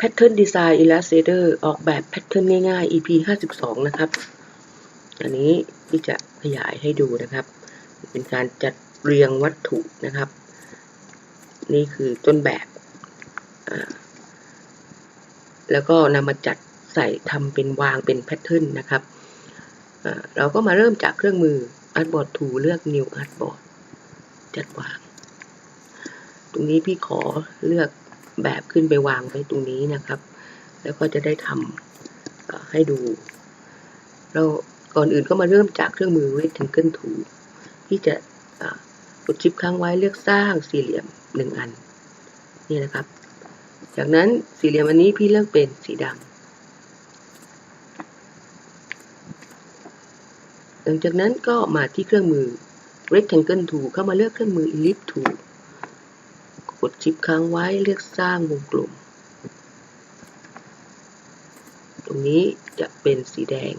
Pattern Design Illustrator ออกแบบแพทเทิร์นง่ายๆ EP 52 นะครับ อันนี้ที่จะขยายให้ดูนะครับ เป็นการจัดเรียงวัตถุนะครับ นี่คือต้นแบบ แล้วก็นำมาจัดใส่ทำเป็นวางเป็นแพทเทิร์นนะครับ เราก็มาเริ่มจากเครื่องมือ Artboard Tool เลือก New Artboard จัดวาง ตรงนี้พี่ขอเลือก แบบขึ้นไปวางไว้ตรงนี้นะครับ แล้วก็จะได้ทำให้ดูเราก่อนอื่นก็มาเริ่มจากเครื่องมือ Rectangle Tool ที่จะกดชิปค้างไว้เลือกสร้างสี่เหลี่ยมหนึ่งอัน นี่นะครับ จากนั้นสี่เหลี่ยมอันนี้พี่เลือกเป็นสีดำหลังจากนั้นก็มาที่เครื่องมือ Rectangle Tool เข้ามาเลือกเครื่องมือ Ellipse Tool กดชิปค้างไว้เลือกสร้างวงกลม ตรงนี้จะเป็นสีแดง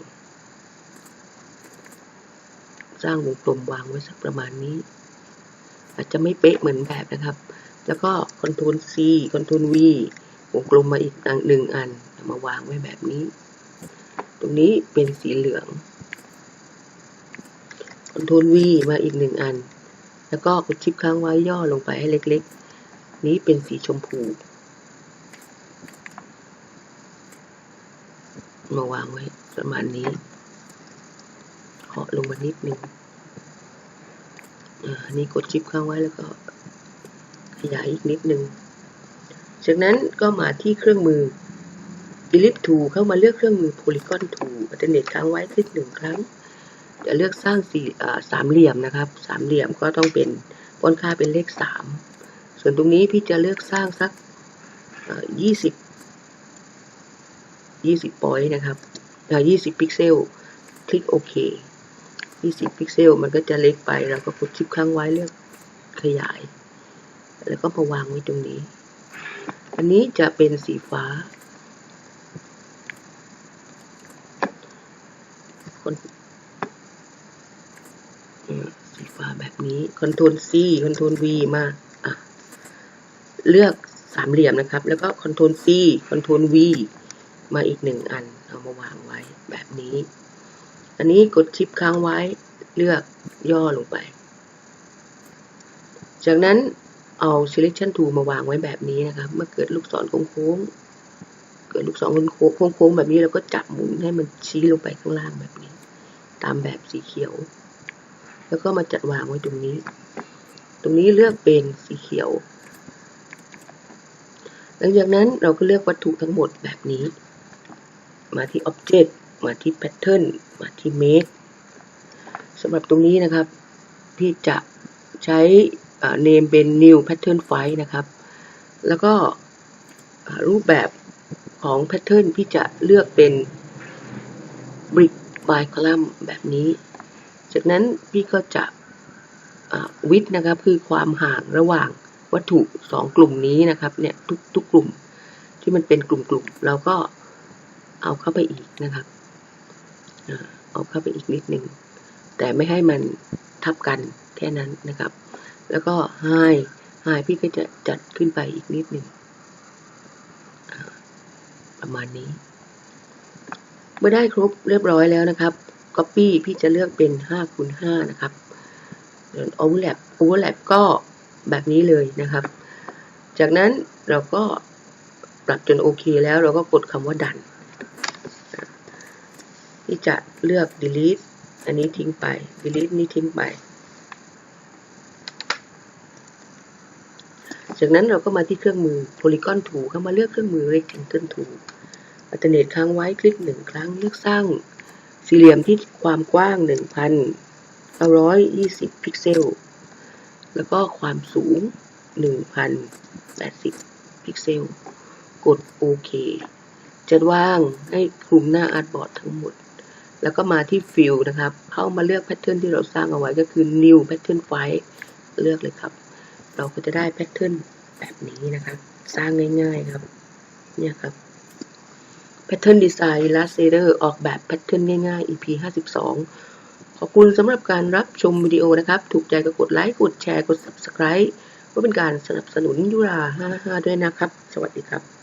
สร้างวงกลมวางไว้สักประมาณนี้ อาจจะไม่เป๊ะเหมือนแบบนะครับ แล้วก็ Ctrl C Ctrl V วงกลมมาอีกอันหนึ่งอันมาวางไว้แบบนี้ ตรงนี้เป็นสีเหลือง Ctrl V มาอีกหนึ่งอัน แล้วก็กดชิปค้างไว้ย่อลงไปให้เล็กๆ นี้เป็นสีชมพูมาวางไว้ประมาณนี้เคาะลงมานิดนึงอ่าอันนี้กดชิปค้างไว้แล้วก็ขยายอีกนิดนึง จากนั้นก็มาที่เครื่องมือ Ellipse Tool เข้ามาเลือกเครื่องมือ Polygon Tool อัลเทอร์เนทค้างไว้คลิกหนึ่งครั้ง จะเลือกสร้างสี่สามเหลี่ยมนะครับ สามเหลี่ยมก็ต้องเป็นป้อนค่าเป็นเลขสาม ส่วนตรงนี้พี่จะเลือกสร้างสักยี่สิบยี่สิบปอยนะครับยี่สิบพิกเซล คลิกโอเคยี่สิบพิกเซลมันก็จะเล็กไป เราก็กดชิปค้างไว้เลือกขยาย แล้วก็มาวางไว้ตรงนี้ อันนี้จะเป็นสีฟ้าคนอืมสีฟ้าแบบนี้ Ctrl C Ctrl V มาอะ เลือกสามเหลี่ยมนะครับ แล้วก็ Ctrl C Ctrl V มาอีกหนึ่งอัน เอามาวางไว้แบบนี้ อันนี้กดชิปค้างไว้ เลือกย่อลงไป จากนั้นเอา selection tool มาวางไว้แบบนี้นะครับ เมื่อเกิดลูกศรโค้งเกิดลูกศรโค้งๆแบบนี้เราก็จับหมุนให้มันชี้ลงไปข้างล่างแบบนี้ ตามแบบสีเขียว แล้วก็มาจัดวางไว้ตรงนี้ ตรงนี้เลือกเป็นสีเขียว หลังจากนั้นเราก็เลือกวัตถุทั้งหมดแบบนี้ มาที่ Object มาที่ Pattern มาที่ Make สำหรับตรงนี้นะครับ พี่จะใช้ name เป็น new pattern file นะครับ แล้วก็รูปแบบของ pattern พี่จะเลือกเป็น brick by column แบบนี้ จากนั้นพี่ก็จะ width นะครับ คือความห่างระหว่าง วัตถุ2กลุ่มนี้นะครับเนี่ยทุกทุกกลุ่มที่มันเป็นกลุ่มๆเราก็เอาเข้าไปอีกนะครับเอาเข้าไปอีกนิดหนึ่งแต่ไม่ให้มันทับกันแค่นั้นนะครับ แล้วก็ high high พี่ก็จะจัดขึ้นไปอีกนิดหนึ่งประมาณนี้ เมื่อได้ครบเรียบร้อยแล้วนะครับ copy พี่จะเลือกเป็น5คูณ5นะครับ overlap overlap ก็ แบบนี้เลยนะครับ จากนั้นเราก็ปรับจนโอเคแล้วเราก็กดคำว่าดัน ที่จะเลือก delete อันนี้ทิ้งไป delete นี้ทิ้งไป จากนั้นเราก็มาที่เครื่องมือ polygon tool เข้ามาเลือกเครื่องมือ rectangle tool อัลเทอร์เนทค้างไว้คลิกหนึ่งครั้งเลือกสร้างสี่เหลี่ยมที่ความกว้าง 1,920 พิกเซล แล้วก็ความสูง 1,080 พิกเซล กดโอเคจะวางให้คลุมหน้าอาร์ตบอร์ดทั้งหมด แล้วก็มาที่ฟิลนะครับ เข้ามาเลือกแพทเทิร์นที่เราสร้างเอาไว้ก็คือ new pattern file เลือกเลยครับ เราก็จะได้แพทเทิร์นแบบนี้นะครับ สร้างง่ายๆครับ เนี่ยครับ Pattern Design Illustrator ออกแบบแพทเทิร์นง่ายๆ EP 52 ขอบคุณสำหรับการรับชมวิดีโอนะครับ ถูกใจก็กดไลค์ กดแชร์ กด Subscribe ก็เป็นการสนับสนุนยุรา55ด้วยนะครับ สวัสดีครับ